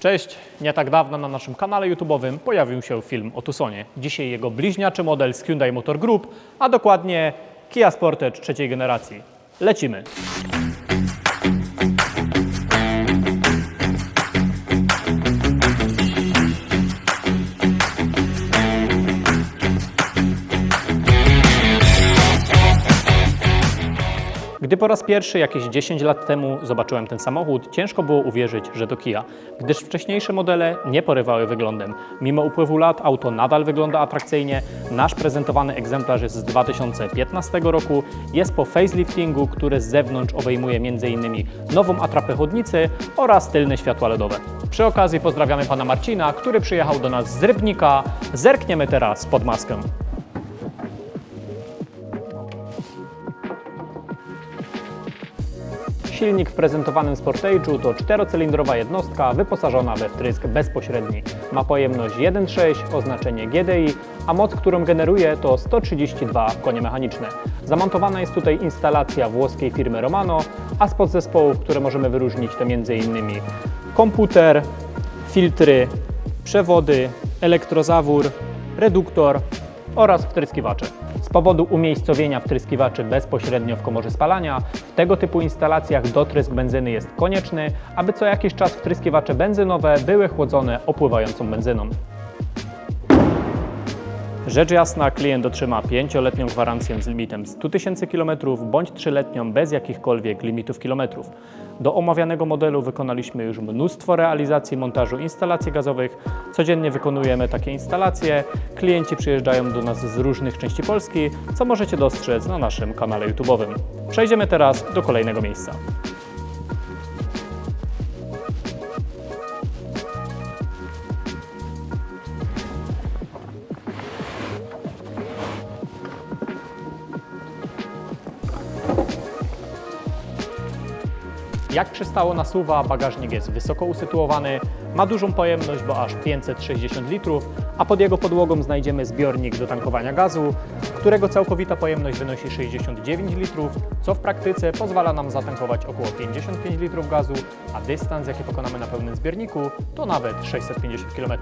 Cześć! Nie tak dawno na naszym kanale YouTube'owym pojawił się film o Tucsonie. Dzisiaj jego bliźniaczy model z Hyundai Motor Group, a dokładnie Kia Sportage trzeciej generacji. Lecimy! Gdy po raz pierwszy jakieś 10 lat temu zobaczyłem ten samochód, ciężko było uwierzyć, że to Kia, gdyż wcześniejsze modele nie porywały wyglądem. Mimo upływu lat auto nadal wygląda atrakcyjnie. Nasz prezentowany egzemplarz jest z 2015 roku, jest po faceliftingu, który z zewnątrz obejmuje m.in. nową atrapę chodnicy oraz tylne światła LEDowe. Przy okazji pozdrawiamy pana Marcina, który przyjechał do nas z Rybnika. Zerkniemy teraz pod maskę. Silnik w prezentowanym Sportage'u to czterocylindrowa jednostka wyposażona we wtrysk bezpośredni. Ma pojemność 1.6, oznaczenie GDI, a moc, którą generuje to 132 konie mechaniczne. Zamontowana jest tutaj instalacja włoskiej firmy Romano, a z podzespołów, które możemy wyróżnić to m.in. komputer, filtry, przewody, elektrozawór, reduktor oraz wtryskiwacze. Z powodu umiejscowienia wtryskiwaczy bezpośrednio w komorze spalania, w tego typu instalacjach dotrysk benzyny jest konieczny, aby co jakiś czas wtryskiwacze benzynowe były chłodzone opływającą benzyną. Rzecz jasna, klient otrzyma 5-letnią gwarancję z limitem 100 tysięcy km bądź 3-letnią bez jakichkolwiek limitów kilometrów. Do omawianego modelu wykonaliśmy już mnóstwo realizacji montażu instalacji gazowych. Codziennie wykonujemy takie instalacje. Klienci przyjeżdżają do nas z różnych części Polski, co możecie dostrzec na naszym kanale YouTube'owym. Przejdziemy teraz do kolejnego miejsca. Jak przystało na suwa, bagażnik jest wysoko usytuowany, ma dużą pojemność, bo aż 560 litrów, a pod jego podłogą znajdziemy zbiornik do tankowania gazu, którego całkowita pojemność wynosi 69 litrów, co w praktyce pozwala nam zatankować około 55 litrów gazu, a dystans, jaki pokonamy na pełnym zbiorniku, to nawet 650 km.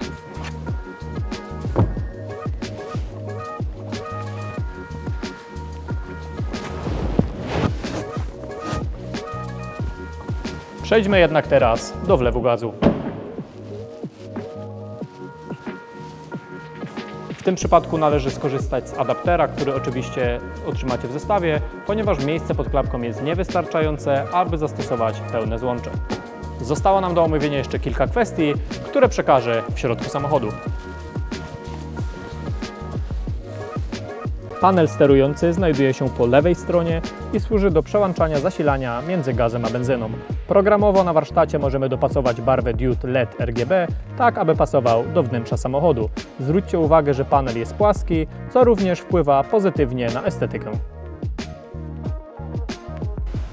Przejdźmy jednak teraz do wlewu gazu. W tym przypadku należy skorzystać z adaptera, który oczywiście otrzymacie w zestawie, ponieważ miejsce pod klapką jest niewystarczające, aby zastosować pełne złącze. Zostało nam do omówienia jeszcze kilka kwestii, które przekażę w środku samochodu. Panel sterujący znajduje się po lewej stronie i służy do przełączania zasilania między gazem a benzyną. Programowo na warsztacie możemy dopasować barwę diod LED RGB, tak aby pasował do wnętrza samochodu. Zwróćcie uwagę, że panel jest płaski, co również wpływa pozytywnie na estetykę.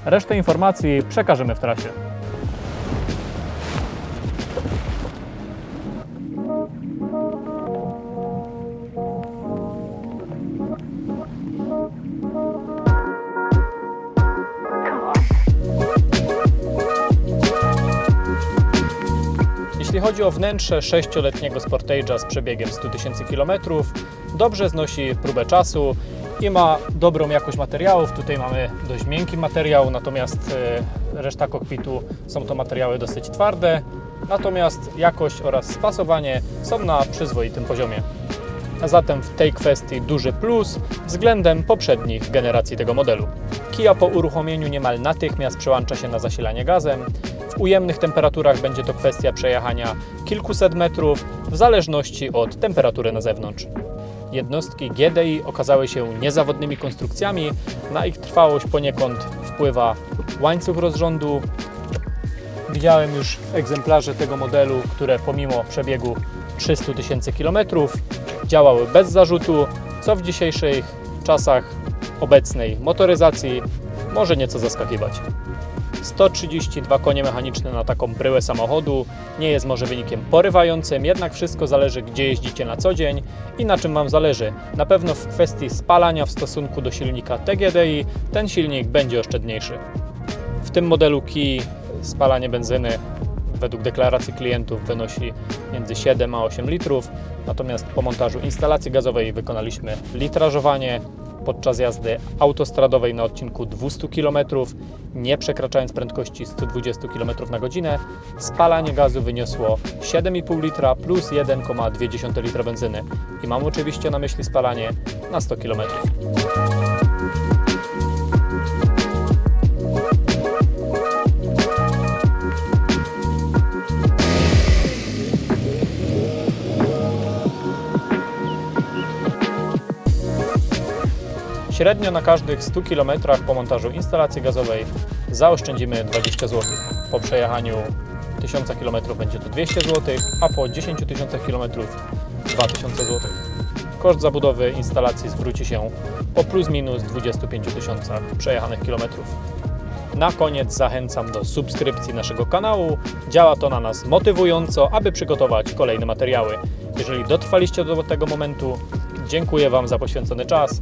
Resztę informacji przekażemy w trasie. Chodzi o wnętrze 6-letniego Sportage'a z przebiegiem 100 tysięcy km, dobrze znosi próbę czasu i ma dobrą jakość materiałów. Tutaj mamy dość miękki materiał, natomiast e, reszta kokpitu są to materiały dosyć twarde. Natomiast jakość oraz spasowanie są na przyzwoitym poziomie. A zatem w tej kwestii duży plus względem poprzednich generacji tego modelu. Kia po uruchomieniu niemal natychmiast przełącza się na zasilanie gazem. W ujemnych temperaturach będzie to kwestia przejechania kilkuset metrów w zależności od temperatury na zewnątrz. Jednostki GDI okazały się niezawodnymi konstrukcjami. Na ich trwałość poniekąd wpływa łańcuch rozrządu. Widziałem już egzemplarze tego modelu, które pomimo przebiegu 300 tysięcy kilometrów działały bez zarzutu, co w dzisiejszych czasach obecnej motoryzacji może nieco zaskakiwać. 132 konie mechaniczne na taką bryłę samochodu nie jest może wynikiem porywającym, jednak wszystko zależy gdzie jeździcie na co dzień i na czym Wam zależy. Na pewno w kwestii spalania w stosunku do silnika TGDI ten silnik będzie oszczędniejszy. W tym modelu Key spalanie benzyny według deklaracji klientów wynosi między 7 a 8 litrów. Natomiast po montażu instalacji gazowej wykonaliśmy litrażowanie podczas jazdy autostradowej na odcinku 200 km, nie przekraczając prędkości 120 km na godzinę. Spalanie gazu wyniosło 7,5 litra plus 1,2 litra benzyny. I mam oczywiście na myśli spalanie na 100 km. Średnio na każdych 100 km po montażu instalacji gazowej zaoszczędzimy 20 zł. Po przejechaniu 1000 km będzie to 200 zł, a po 10 tysiącach km 2000 zł. Koszt zabudowy instalacji zwróci się po plus minus 25 tysiącach przejechanych kilometrów. Na koniec zachęcam do subskrypcji naszego kanału. Działa to na nas motywująco, aby przygotować kolejne materiały. Jeżeli dotrwaliście do tego momentu, dziękuję Wam za poświęcony czas.